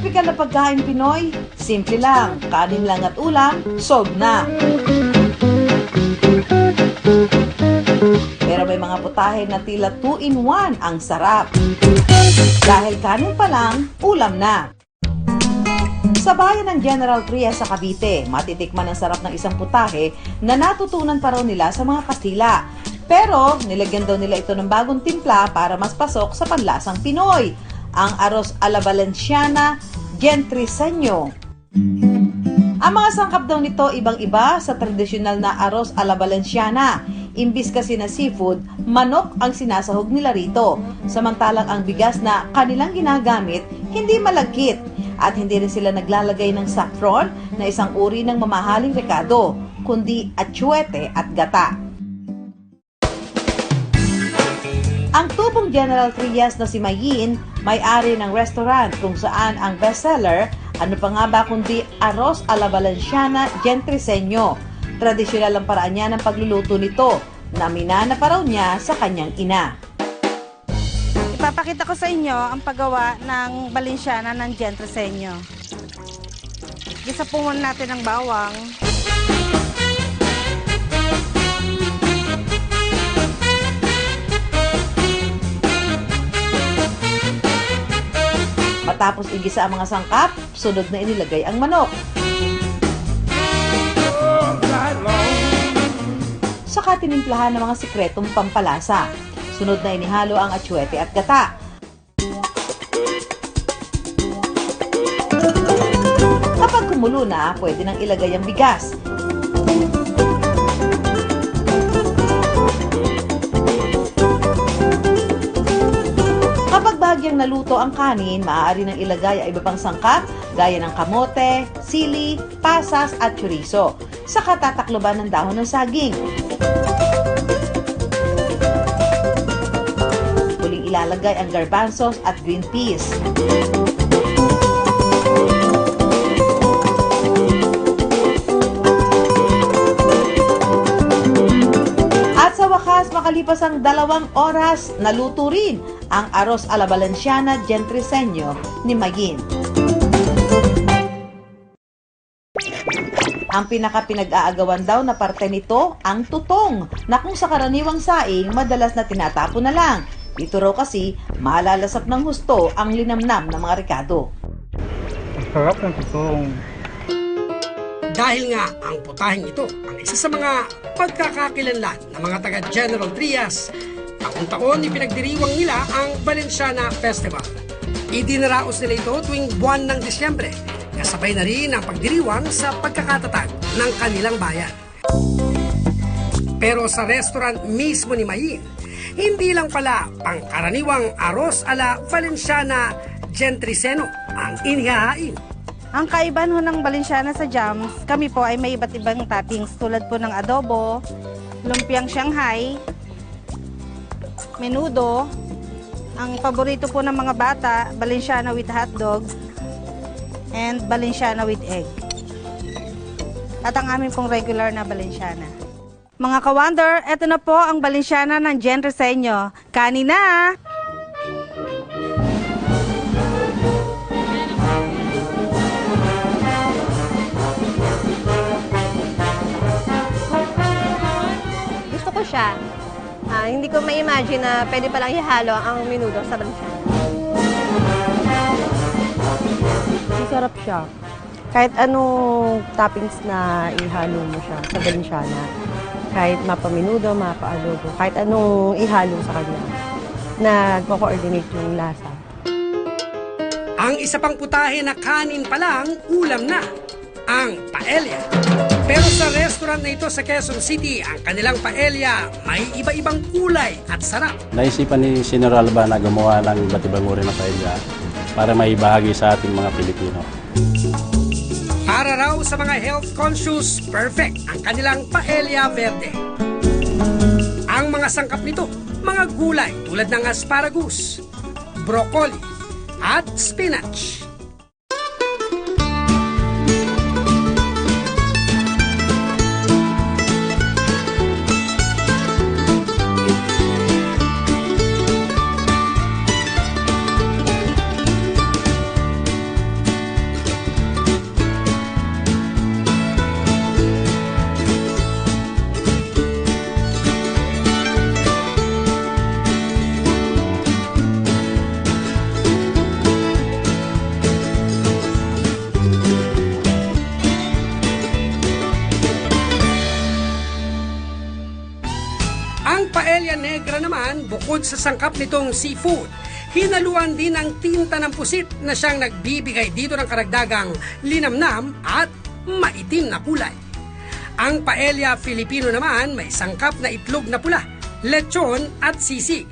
tipikal na pagkain Pinoy, simple lang, kanin lang at ulam, solve na. Pero may mga putahe na tila 2 in 1 ang sarap. Dahil kanin pa lang, ulam na. Sa bayan ng General Trias sa Cavite, matitikman ang sarap ng isang putahe na natutunan pa raw nila sa mga Kastila. Pero nilagyan daw nila ito ng bagong timpla para mas pasok sa panlasang Pinoy. Ang arroz a la Valenciana Gentriseño. Ang mga sangkap daw nito ibang-iba sa tradisyonal na arroz a la Valenciana. Imbis kasi na seafood, manok ang sinasahog nila rito. Samantalang ang bigas na kanilang ginagamit, hindi malagkit. At hindi rin sila naglalagay ng saffron na isang uri ng mamahaling rekado, kundi atsuete at gata. Ang tubong General Trias na si Mayin, may-ari ng restaurant kung saan ang bestseller, ano pa nga ba kundi arroz a la Valenciana Gentriseño. Tradisyonal ang paraan niya ng pagluluto nito, na minana pa raw niya sa kanyang ina. Ipapakita ko sa inyo ang paggawa ng Balenciana ng Gentreseño. Gisa po natin ng bawang. Matapos igisa ang mga sangkap, sunod na inilagay ang manok. Saka tinimplahan ng mga sikretong pampalasa. Sunod na inihalo ang atsuete at gata. Kapag kumulo na, pwede nang ilagay ang bigas. Naluto ang kanin, maaari nang ilagay ang iba pang sangkap gaya ng kamote, sili, pasas at chorizo. Saka tatakloban ng dahon ng saging. Huling ilalagay ang garbanzos at green peas. At sa wakas, makalipas ang dalawang oras, naluto rin ang arroz a la Valenciana Gentriseño ni Magin. Ang pinaka-pinag-aagawan daw na parte nito ang tutong na kung sa karaniwang saing madalas na tinatapon na lang. Dito raw kasi malalasap ng husto ang linamnam ng mga rekado. Ang sarap ng tutong. Dahil nga ang putahing ito ang isa sa mga pagkakakilanlan ng mga taga General Trias, taon-taon ipinagdiriwang nila ang Valenciana Festival. Idinaraos nila ito tuwing buwan ng Disyembre, kasabay na rin ang pagdiriwang sa pagkakatatag ng kanilang bayan. Pero sa restaurant mismo ni Mayin, hindi lang pala pangkaraniwang arroz ala Valenciana Gentriceno ang inihahain. Ang kaibahan ho ng Balenciana sa jams, kami po ay may iba't ibang toppings tulad po ng adobo, lumpiang Shanghai, menudo, ang paborito po ng mga bata, Balenciana with hotdog, and Balenciana with egg. At ang amin pong regular na Balenciana. Mga ka-wonder, eto na po ang Balenciana ng Gendre sa inyo. Kanina! Hindi ko ma-imagine na pwede palang ihalo ang minudo sa Balenciaga. Masarap siya. Kahit anong toppings na ihalo mo siya sa Valenciana. Kahit mapaminudo, mapaadobo, kahit anong ihalo sa kanya. Nagko-coordinate yung lasa. Ang isa pang putahe na kanin pa lang, ulam na, ang paella. Pero sa restaurant na ito sa Quezon City, ang kanilang paella may iba-ibang kulay at sarap. Naisipan ni Senor Alba na gumawa ng iba't ibang uri ng paella para maibahagi sa ating mga Pilipino. Para raw sa mga health conscious, perfect ang kanilang paella verde. Ang mga sangkap nito, mga gulay tulad ng asparagus, broccoli, at spinach. Sa sangkap nitong seafood, hinaluan din ng tinta ng pusit na siyang nagbibigay dito ng karagdagang linamnam at maitim na kulay. Ang paella Filipino naman may sangkap na itlog na pula, lechon at sisig.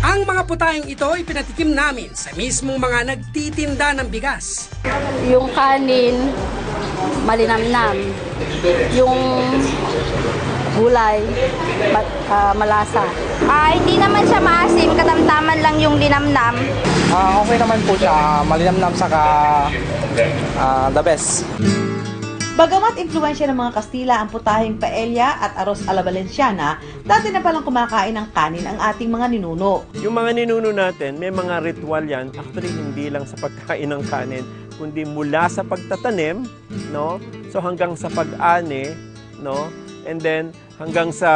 Ang mga putahing ito ipinatikim namin sa mismong mga nagtitinda ng bigas. Yung kanin, malinamnam. Yung gulay, ma- ah, malasa. Ah, hindi naman siya maasim, katamtaman lang yung linamnam. Ah, okay naman po siya. Malinamnam saka ah, the best. Bagamat impluensya ng mga Kastila ang putahing paella at aros a la Valenciana, dati na palang kumakain ng kanin ang ating mga ninuno. Yung mga ninuno natin, may mga ritual yan. Actually, hindi lang sa pagkain ng kanin, kundi mula sa pagtatanim, no? So hanggang sa pag-ani, no? And then hanggang sa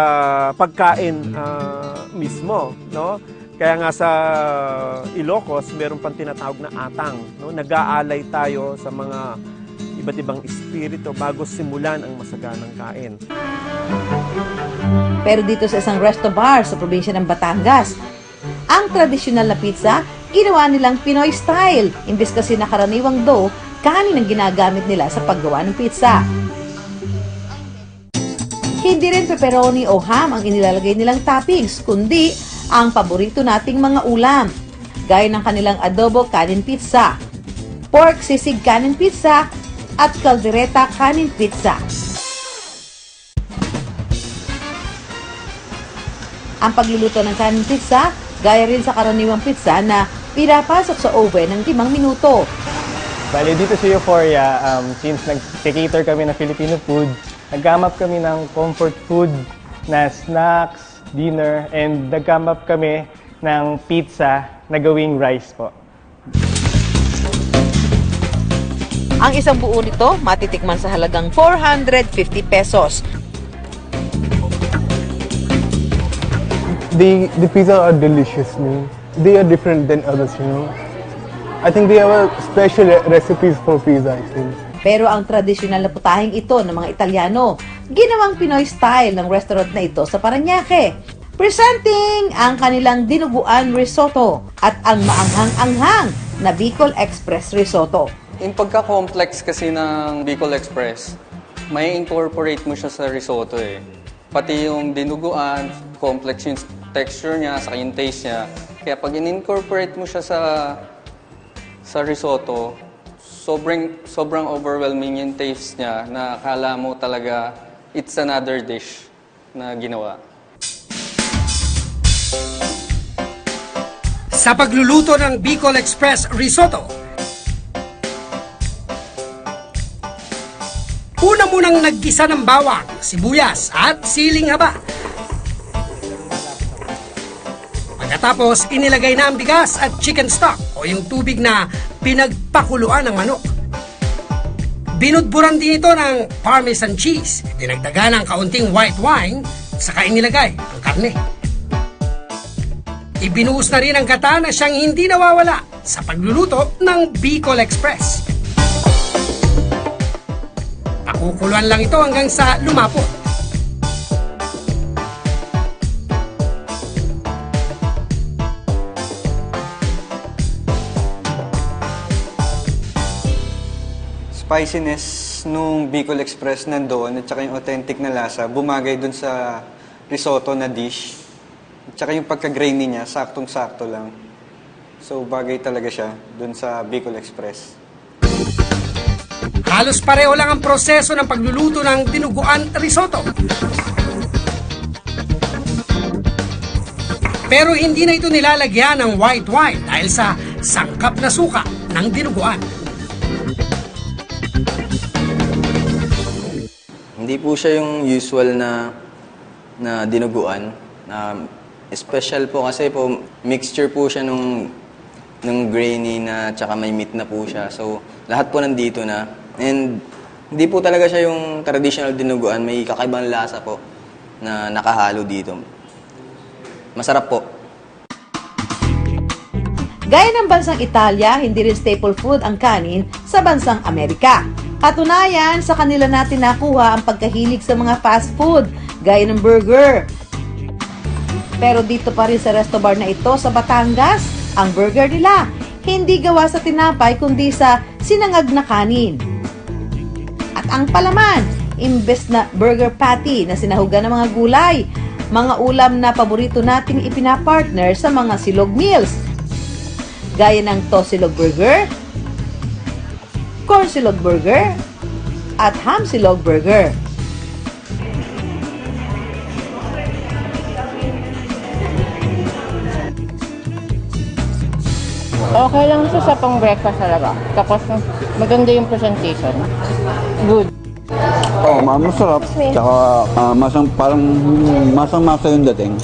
pagkain ah, mismo, no? Kaya nga sa Ilocos, meron pang tinatawag na atang, no? Nag-aalay tayo sa mga iba't ibang espiritu bago simulan ang masaganang kain. Pero dito sa isang resto bar sa probinsya ng Batangas, ang tradisyonal na pizza, ginawa nilang Pinoy style. Imbes kasi na karaniwang dough, kanin ang ginagamit nila sa paggawa ng pizza. Hindi rin pepperoni o ham ang inilalagay nilang toppings, kundi ang paborito nating mga ulam. Gaya ng kanilang adobo kanin pizza, pork sisig kanin pizza, at caldereta kanin pizza. Ang pagluluto ng kanin pizza, gaya rin sa karaniwang pizza na pinapasok sa oven ng 5 minuto. Bali, dito sa Euphoria, um, since nag-cater kami ng Filipino food, nagkamap kami ng comfort food na snacks, dinner, and nagkamap kami ng pizza na gawing rice po. Ang isang buo nito matitikman sa halagang 450 pesos. The the pizza are delicious, man. They are different than others, you know. I think they have a special re- recipes for pizza. I think. Pero ang tradisyonal na putahing ito ng mga Italiano, ginawang Pinoy style ng restaurant na ito sa Paranaque. Presenting ang kanilang dinuguan risotto at ang maanghang-anghang na Bicol Express Risotto. Yung pagka-complex kasi ng Bicol Express, may incorporate mo siya sa risotto eh. Pati yung dinuguan, complex yung texture niya, saka yung taste niya. Kaya pag in-incorporate mo siya sa sa risotto, sobrang sobrang overwhelming yung taste niya na akala mo talaga it's another dish na ginawa. Sa pagluluto ng Bicol Express Risotto, una munang naggisa ng bawang, sibuyas at siling haba. Pagkatapos, inilagay na ang bigas at chicken stock o yung tubig na pinagpakuluan ng manok. Binudburan din ito ng parmesan cheese, dinagdagan ng kaunting white wine, saka inilagay ang karne. Ibinuhos na rin ang gata na siyang hindi nawawala sa pagluluto ng Bicol Express. Pakukuluan lang ito hanggang sa lumapot. Spiciness nung Bicol Express nandoon at saka yung authentic na lasa, bumagay dun sa risotto na dish. At saka yung pagka-grainy niya, saktong-sakto lang. So, bagay talaga siya dun sa Bicol Express. Halos pareho lang ang proseso ng pagluluto ng dinuguan risotto. Pero hindi na ito nilalagyan ng white wine dahil sa sangkap na suka ng dinuguan. Hindi po siya yung usual na na dinuguan. Na special po kasi po mixture po siya nung nung grainy na tsaka may meat na po siya. So lahat po nandito na. And hindi po talaga siya yung traditional dinuguan, may kakaibang lasa po na nakahalo dito. Masarap po. Gaya ng bansang Italia, hindi rin staple food ang kanin sa bansang Amerika. Katunayan, sa kanila natin nakuha ang pagkahilig sa mga fast food, gaya ng burger. Pero dito pa rin sa resto bar na ito sa Batangas, ang burger nila hindi gawa sa tinapay kundi sa sinangag na kanin. At ang palaman, imbes na burger patty na sinahugan ng mga gulay, mga ulam na paborito nating ipinapartner sa mga silog meals. Gaya ng tosilog burger, corn silog burger, at ham silog burger. Okay lang siya sa pang breakfast talaga. Tapos maganda yung presentation. Good. Oo, oh, masarap. Tsaka ah, masang, parang masang-masa yung dating.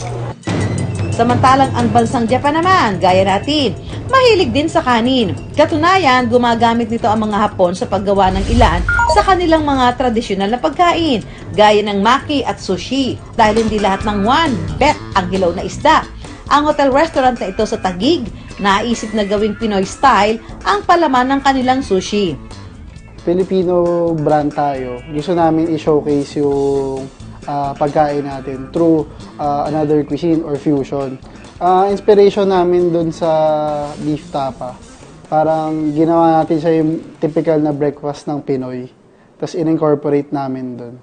Samantalang ang bansang Japan naman, gaya natin, mahilig din sa kanin. Katunayan, gumagamit nito ang mga Hapon sa paggawa ng ilan sa kanilang mga tradisyonal na pagkain, gaya ng maki at sushi. Dahil hindi lahat ng one, bet ang hilaw na isda. Ang hotel restaurant na ito sa Tagig, naisip na gawing Pinoy style ang palaman ng kanilang sushi. Filipino brand tayo. Gusto namin i-showcase yung ah, pagkain natin through ah, another cuisine or fusion. Ah, inspiration namin dun sa beef tapa. Parang ginawa natin siya yung typical na breakfast ng Pinoy. Tapos in-incorporate namin dun.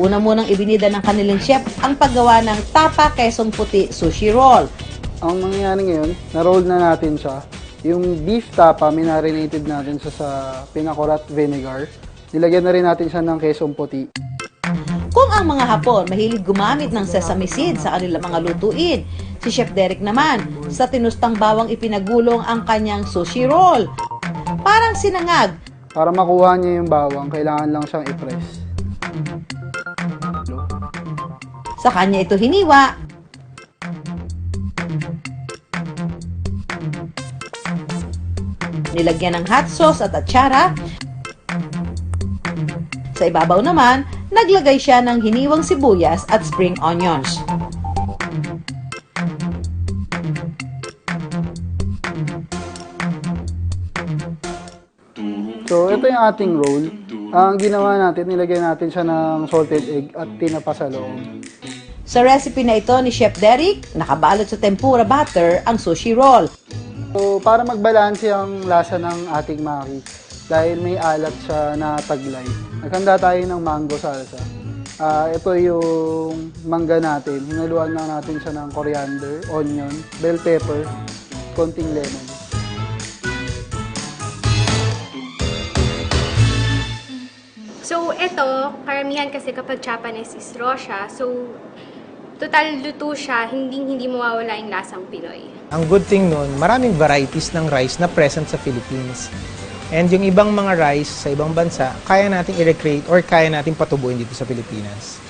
Una munang ibinida ng kanilang chef ang paggawa ng tapa kesong puti sushi roll. Ang mangyayari ngayon, na-roll na natin siya. Yung beef tapa, minarinated natin siya sa pinakurat vinegar. Nilagyan na rin natin siya ng kesong puti. Kung ang mga Hapon mahilig gumamit ng sesame seed sa kanilang mga lutuin, si Chef Derek naman sa tinustang bawang ipinagulong ang kanyang sushi roll. Parang sinangag, Para makuha niya yung bawang, kailangan lang siyang i-press. sa kanya ito hiniwa. Nilagyan ng hot sauce at atsara. Sa ibabaw naman, naglagay siya ng hiniwang sibuyas at spring onions. So, ito yung ating roll. Ang ginawa natin, nilagay natin siya ng salted egg at tinapa sa loob. Sa recipe na ito ni Chef Derek, nakabalot sa tempura butter ang sushi roll. So, para magbalanse ang lasa ng ating maki, dahil may alat siya na taglay, naghanda tayo ng mango salsa. Ah, ito yung mangga natin. Hinaluan lang natin siya ng coriander, onion, bell pepper, konting lemon. So, ito, karamihan kasi kapag Japanese is raw siya. So, total luto siya, hindi hindi mawawala yung lasang Pinoy. Ang good thing nun, maraming varieties ng rice na present sa Philippines. And yung ibang mga rice sa ibang bansa, kaya nating i-recreate or kaya nating patubuin dito sa Pilipinas.